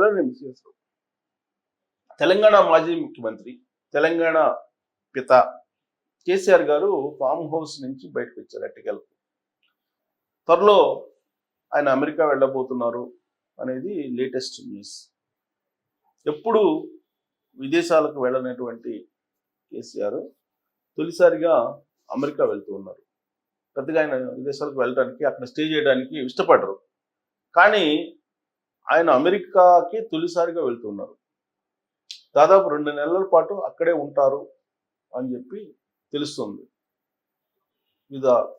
అలానే మిస్యూజ్ తెలంగాణ మాజీ ముఖ్యమంత్రి తెలంగాణ పిత కేసీఆర్ గారు ఫామ్ హౌస్ నుంచి బయటకు వచ్చారు అట్టికల్ త్వరలో ఆయన అమెరికా వెళ్ళబోతున్నారు అనేది లేటెస్ట్ న్యూస్ ఎప్పుడు విదేశాలకు వెళ్ళనటువంటి కేసీఆర్ తొలిసారిగా అమెరికా వెళ్తూ ఉన్నారు. పెద్దగా ఆయన విదేశాలకు వెళ్ళడానికి అక్కడ స్టే చేయడానికి ఇష్టపడరు. కానీ ఆయన అమెరికాకి తొలిసారిగా వెళ్తున్నారు. దాదాపు రెండు నెలల పాటు అక్కడే ఉంటారు అని చెప్పి తెలుస్తుంది. వివిధ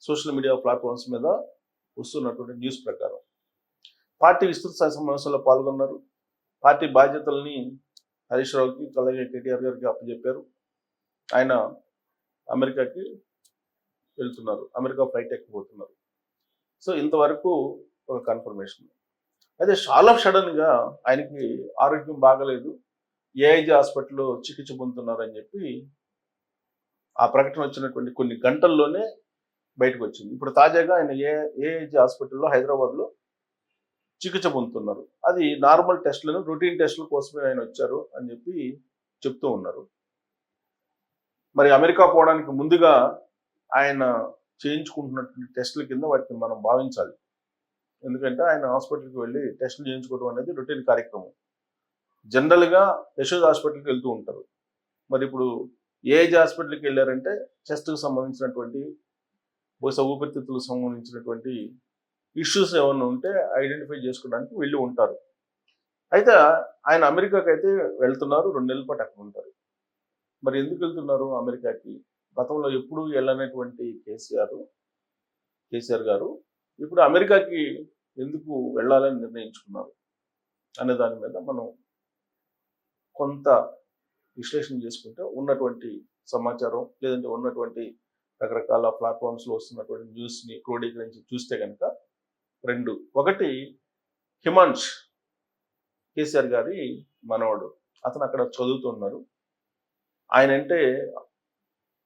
సోషల్ మీడియా ప్లాట్ఫామ్స్ మీద వస్తున్నటువంటి న్యూస్ ప్రకారం. పార్టీ విస్తృత సమావేశంలో పాల్గొన్నారు. పార్టీ బాధ్యతల్ని హరీష్ రావుకి అలాగే కేటీఆర్ గారికి అప్పచెప్పారు ఆయన అమెరికాకి వెళ్తున్నారు. America flight ఎక్కిపోతున్నారు. సో ఇంతవరకు ఒక కన్ఫర్మేషన్. అయితే చాలా సడన్గా ఆయనకి ఆరోగ్యం బాగలేదు. ఏఐజీ హాస్పిటల్లో చికిత్స పొందుతున్నారని చెప్పి ఆ ప్రకటన వచ్చినటువంటి కొన్ని గంటల్లోనే బయటకు వచ్చింది. ఇప్పుడు తాజాగా ఆయన ఏ ఏఐజీ హాస్పిటల్లో హైదరాబాద్లో చికిత్స పొందుతున్నారు. అది నార్మల్ టెస్టులను రొటీన్ టెస్టుల కోసమే ఆయన వచ్చారు అని చెప్పి చెప్తూ ఉన్నారు. మరి అమెరికా పోవడానికి ముందుగా ఆయన చేయించుకుంటున్నటువంటి టెస్టుల కింద వాటిని మనం భావించాలి. ఎందుకంటే ఆయన హాస్పిటల్కి వెళ్ళి టెస్టులు చేయించుకోవడం అనేది రొటీన్ కార్యక్రమం. జనరల్గా యశోద్ హాస్పిటల్కి వెళ్తూ ఉంటారు. మరి ఇప్పుడు ఏజ్ హాస్పిటల్కి వెళ్ళారంటే చెస్ట్కి సంబంధించినటువంటి బహుశా ఊపిరితిత్తులకు సంబంధించినటువంటి ఇష్యూస్ ఏమైనా ఉంటే ఐడెంటిఫై చేసుకోవడానికి వెళ్ళి ఉంటారు. అయితే ఆయన అమెరికాకి అయితే వెళ్తున్నారు రెండు నెలల పాటు అక్కడ ఉంటారు. మరి ఎందుకు వెళ్తున్నారు అమెరికాకి? గతంలో ఎప్పుడు వెళ్ళనటువంటి కేసీఆర్ కేసీఆర్ గారు ఇప్పుడు అమెరికాకి ఎందుకు వెళ్ళాలని నిర్ణయించుకున్నారు అనే దాని మీద మనం కొంత విశ్లేషణ చేసుకుంటే ఉన్నటువంటి సమాచారం లేదంటే ఉన్నటువంటి రకరకాల ప్లాట్ఫామ్స్లో వస్తున్నటువంటి న్యూస్ని క్రోడీకరించి చూస్తే కనుక రెండు. ఒకటి హిమాంష్ కేసీఆర్ గారి మనవడు. అతను అక్కడ చదువుతున్నారు. ఆయన అంటే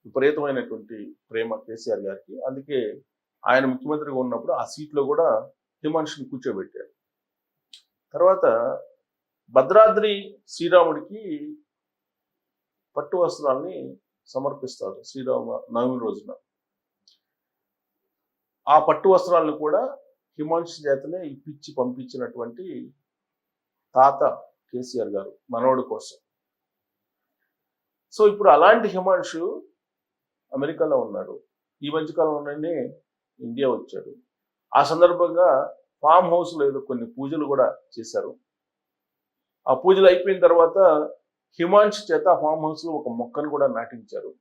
విపరీతమైనటువంటి ప్రేమ కేసీఆర్ గారికి. అందుకే ఆయన ముఖ్యమంత్రిగా ఉన్నప్పుడు ఆ సీట్లో కూడా హిమాంష్ని కూర్చోబెట్టారు. తర్వాత భద్రాద్రి శ్రీరాముడికి పట్టు వస్త్రాల్ని సమర్పిస్తారు శ్రీరామ నవమి రోజున. ఆ పట్టు వస్త్రాలను కూడా హిమాంశు చేతనే ఇప్పించి పంపించినటువంటి తాత కేసీఆర్ గారు మనవడి కోసం. సో ఇప్పుడు అలాంటి హిమాంశు అమెరికాలో ఉన్నాడు. ఈ మధ్యకాలంలోనే ఇండియా వచ్చాడు. ఆ సందర్భంగా ఫామ్ హౌస్లో ఏదో కొన్ని పూజలు కూడా చేశారు. ఆ పూజలు అయిపోయిన తర్వాత హిమాంష్ చేత ఫామ్ హౌస్లో ఒక మొక్కను కూడా నాటించారు.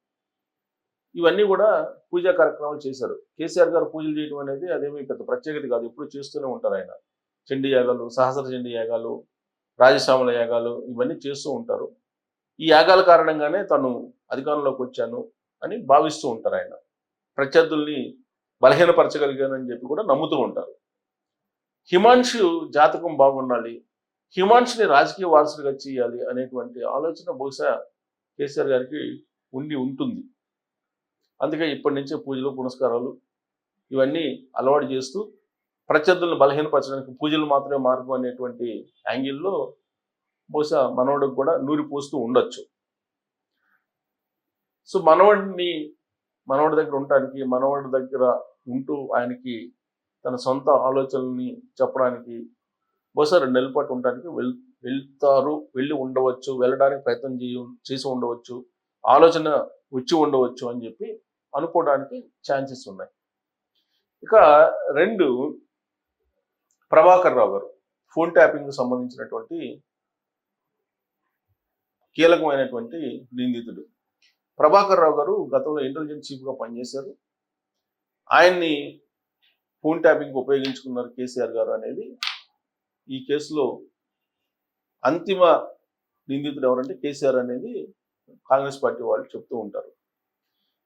ఇవన్నీ కూడా పూజా కార్యక్రమాలు చేశారు. కేసీఆర్ గారు పూజలు చేయడం అనేది అదేమీ పెద్ద ప్రత్యేకత కాదు. ఎప్పుడు చేస్తూనే ఉంటారు ఆయన. చండీ యాగాలు సహస్ర చండీ యాగాలు రాజశ్యామల యాగాలు ఇవన్నీ చేస్తూ ఉంటారు. ఈ యాగాల కారణంగానే తను అధికారంలోకి వచ్చాను అని భావిస్తూ ఉంటారు ఆయన. ప్రత్యర్థుల్ని బలహీనపరచగలిగానని చెప్పి కూడా నమ్ముతూ ఉంటారు. హిమాంశు జాతకం బాగుండాలి. హిమాంశుని రాజకీయ వారసుడిగా చేయాలి అనేటువంటి ఆలోచన బహుశా కేసీఆర్ గారికి ఉండి ఉంటుంది. అందుకే ఇప్పటి నుంచే పూజలు పునస్కారాలు ఇవన్నీ అలవాటు చేస్తూ ప్రత్యర్థులను బలహీనపరచడానికి పూజలు మాత్రమే మార్గం అనేటువంటి యాంగిల్లో బహుశా మనవడికి కూడా నూరి పోస్తూ ఉండొచ్చు. సో మనవడిని మనవాడి దగ్గర ఉండటానికి మనవడి దగ్గర ఉంటూ ఆయనకి తన సొంత ఆలోచనల్ని చెప్పడానికి బహుశా రెండు నెలల పాటు ఉండడానికి వెల్ వెళ్తారు వెళ్ళి ఉండవచ్చు వెళ్ళడానికి ప్రయత్నం చేయ చేసి ఉండవచ్చు ఆలోచన వచ్చి ఉండవచ్చు అని చెప్పి అనుకోవడానికి ఛాన్సెస్ ఉన్నాయి. ఇక రెండు ప్రభాకర్ రావు గారు ఫోన్ ట్యాపింగ్కి సంబంధించినటువంటి కీలకమైనటువంటి నిందితుడు. ప్రభాకర్ రావు గారు గతంలో ఇంటెలిజెన్స్ చీఫ్గా పనిచేశారు. ఆయన్ని ఫోన్ ట్యాపింగ్ ఉపయోగించుకున్నారు కేసీఆర్ గారు అనేది. ఈ కేసులో అంతిమ నిందితుడు ఎవరంటే కేసీఆర్ అనేది కాంగ్రెస్ పార్టీ వాళ్ళు చెప్తూ ఉంటారు.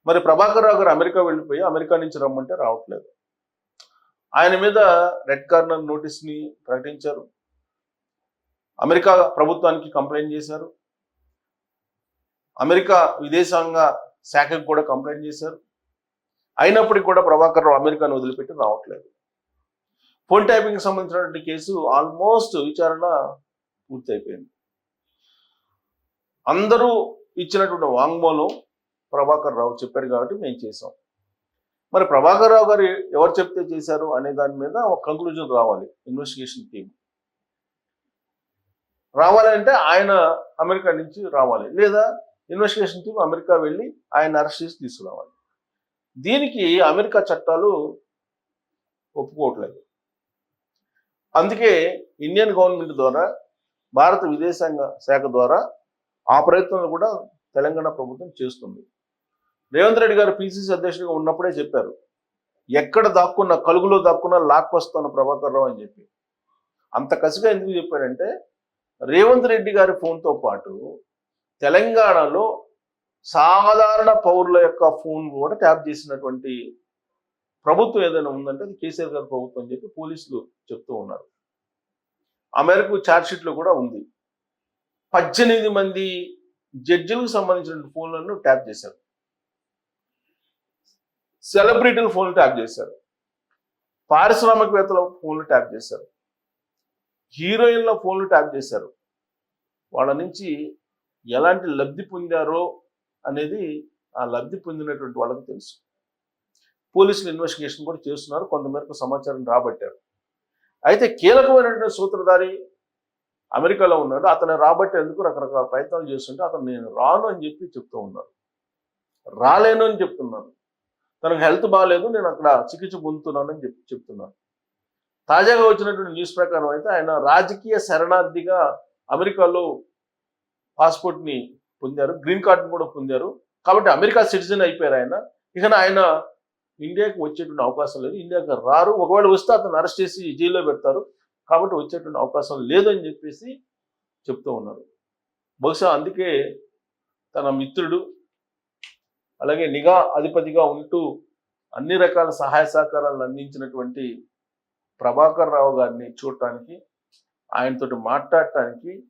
మరి ప్రభాకర్ రావు గారు అమెరికా వెళ్ళిపోయి అమెరికా నుంచి రమ్మంటే రావట్లేదు. ఆయన మీద రెడ్ కార్నర్ నోటీస్ని ప్రకటించారు. అమెరికా ప్రభుత్వానికి కంప్లైంట్ చేశారు. అమెరికా విదేశాంగ శాఖకు కూడా కంప్లైంట్ చేశారు. అయినప్పటికీ కూడా ప్రభాకర్ రావు అమెరికాను వదిలిపెట్టి రావట్లేదు. ఫోన్ టైపింగ్కి సంబంధించినటువంటి కేసు ఆల్మోస్ట్ విచారణ పూర్తయిపోయింది. అందరూ ఇచ్చినటువంటి వాంగ్మూలం ప్రభాకర్ రావు చెప్పారు కాబట్టి మేము చేసాం మరి ప్రభాకర్ రావు గారు ఎవరు చెప్తే చేశారు అనే దాని మీద ఒక కంక్లూజన్ రావాలి ఇన్వెస్టిగేషన్ టీం రావాలంటే ఆయన అమెరికా నుంచి రావాలి. లేదా ఇన్వెస్టిగేషన్ టీం అమెరికా వెళ్ళి ఆయన అరెస్ట్ చేసి తీసుకురావాలి. దీనికి అమెరికా చట్టాలు ఒప్పుకోవట్లేదు. అందుకే ఇండియన్ గవర్నమెంట్ ద్వారా భారత విదేశాంగ శాఖ ద్వారా ఆ ప్రయత్నాలు కూడా తెలంగాణ ప్రభుత్వం చేస్తుంది. రేవంత్ రెడ్డి గారు పిసిసి అధ్యక్షుడిగా ఉన్నప్పుడే చెప్పారు ఎక్కడ దాక్కున్నా కలుగులో దాక్కున్నా లాక్ వస్తాను ప్రభాకర్ రావు అని చెప్పి. అంత కసిగా ఎందుకు చెప్పాడంటే రేవంత్ రెడ్డి గారి ఫోన్తో పాటు తెలంగాణలో సాధారణ పౌరుల యొక్క ఫోన్ కూడా ట్యాప్ చేసినటువంటి ప్రభుత్వం ఏదైనా ఉందంటే అది కేసీఆర్ గారి ప్రభుత్వం అని చెప్పి పోలీసులు చెప్తూ ఉన్నారు. ఆ మేరకు ఛార్జ్షీట్లో కూడా ఉంది. పద్దెనిమిది మంది జడ్జిలకు సంబంధించిన ఫోన్లను ట్యాప్ చేశారు. సెలబ్రిటీల ఫోన్లు ట్యాప్ చేశారు. పారిశ్రామికవేత్తల ఫోన్లు ట్యాప్ చేశారు. హీరోయిన్ల ఫోన్లు ట్యాప్ చేశారు. వాళ్ళ నుంచి ఎలాంటి లబ్ధి పొందారో అనేది ఆ లబ్ధి పొందినటువంటి వాళ్ళకి తెలుసు. పోలీసులు ఇన్వెస్టిగేషన్ కూడా చేస్తున్నారు. కొంతమేరకు సమాచారం రాబట్టారు. అయితే కీలకమైనటువంటి సూత్రధారి అమెరికాలో ఉన్నాడు. అతను రాబట్టేందుకు రకరకాల ప్రయత్నాలు చేస్తుంటే అతను నేను రాను అని చెప్పి చెప్తూ ఉన్నాను రాలేను అని చెప్తున్నాను. తనకు హెల్త్ బాగాలేదు. నేను అక్కడ చికిత్స పొందుతున్నాను అని చెప్పి చెప్తున్నాను తాజాగా వచ్చినటువంటి న్యూస్ ప్రకారం అయితే ఆయన రాజకీయ శరణార్థిగా అమెరికాలో పాస్పోర్ట్ని పొందారు గ్రీన్ కార్డ్ని కూడా పొందారు. కాబట్టి అమెరికా సిటిజన్ అయిపోయారు ఆయన. ఇక ఆయన ఇండియాకి వచ్చేటువంటి అవకాశం లేదు. ఇండియాకి రారు. ఒకవేళ వస్తే అతను అరెస్ట్ చేసి జైల్లో పెడతారు. కాబట్టి వచ్చేటువంటి అవకాశం లేదని చెప్పేసి చెప్తూ ఉన్నారు. బహుశా అందుకే తన మిత్రుడు అలాగే నిఘా అధిపతిగా ఉంటూ అన్ని రకాల సహాయ సహకారాలను అందించినటువంటి ప్రభాకర్ రావు గారిని చూడటానికి ఆయనతో మాట్లాడటానికి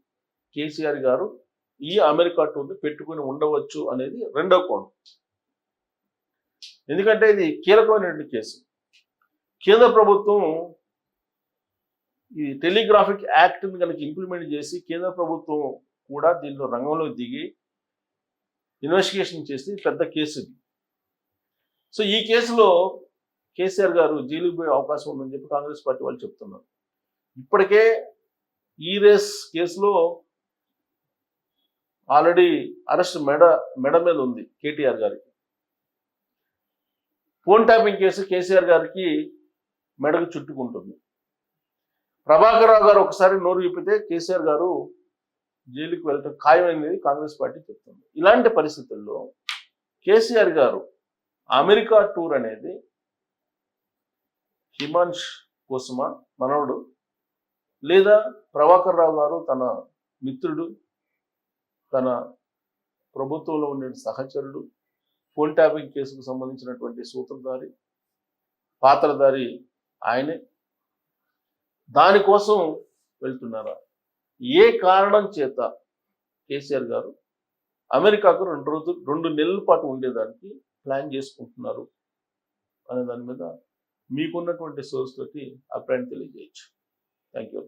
కేసీఆర్ గారు ఈ అమెరికా టూర్ని పెట్టుకుని ఉండవచ్చు అనేది రెండో కోణం. ఎందుకంటే ఇది కీలకమైనటువంటి కేసు. కేంద్ర ప్రభుత్వం ఈ టెలిగ్రాఫిక్ యాక్ట్ని కనుక ఇంప్లిమెంట్ చేసి కేంద్ర ప్రభుత్వం కూడా దీనిలో రంగంలో దిగి ఇన్వెస్టిగేషన్ చేసి పెద్ద కేసు ఇది. సో ఈ కేసులో కేసీఆర్ గారు జైలుకు పోయే అవకాశం ఉందని చెప్పి కాంగ్రెస్ పార్టీ వాళ్ళు చెప్తున్నారు. ఇప్పటికే ఈ రేస్ కేసులో ఆల్రెడీ అరెస్ట్ మెడ మెడ మీద ఉంది కేటీఆర్ గారికి ఫోన్ ట్యాపింగ్ కేసు కేసీఆర్ గారికి మెడకు చుట్టుకుంటుంది. ప్రభాకరరావు గారు ఒకసారి నోరు విప్పితే కేసీఆర్ గారు జైలుకి వెళ్ళటం ఖాయమైనది కాంగ్రెస్ పార్టీ చెప్తుంది. ఇలాంటి పరిస్థితుల్లో కేసీఆర్ గారు అమెరికా టూర్ అనేది హిమాంష్ కోసమా మనవడు? లేదా ప్రభాకర్ రావు గారు తన మిత్రుడు? తన ప్రభుత్వంలో ఉండే సహచరుడు ఫోన్ ట్యాపింగ్ కేసుకు సంబంధించినటువంటి సూత్రధారి పాత్రధారి ఆయనే. దానికోసం వెళ్తున్నారా? ఏ కారణం చేత? కేసీఆర్ గారు అమెరికాకు రెండు రోజులు రెండు నెలల పాటు ఉండేదానికి ప్లాన్ చేసుకుంటున్నారు అనే దాని మీద మీకున్నటువంటి సోర్స్ తోటి అభిప్రాయం తెలియజేయచ్చు. Thank you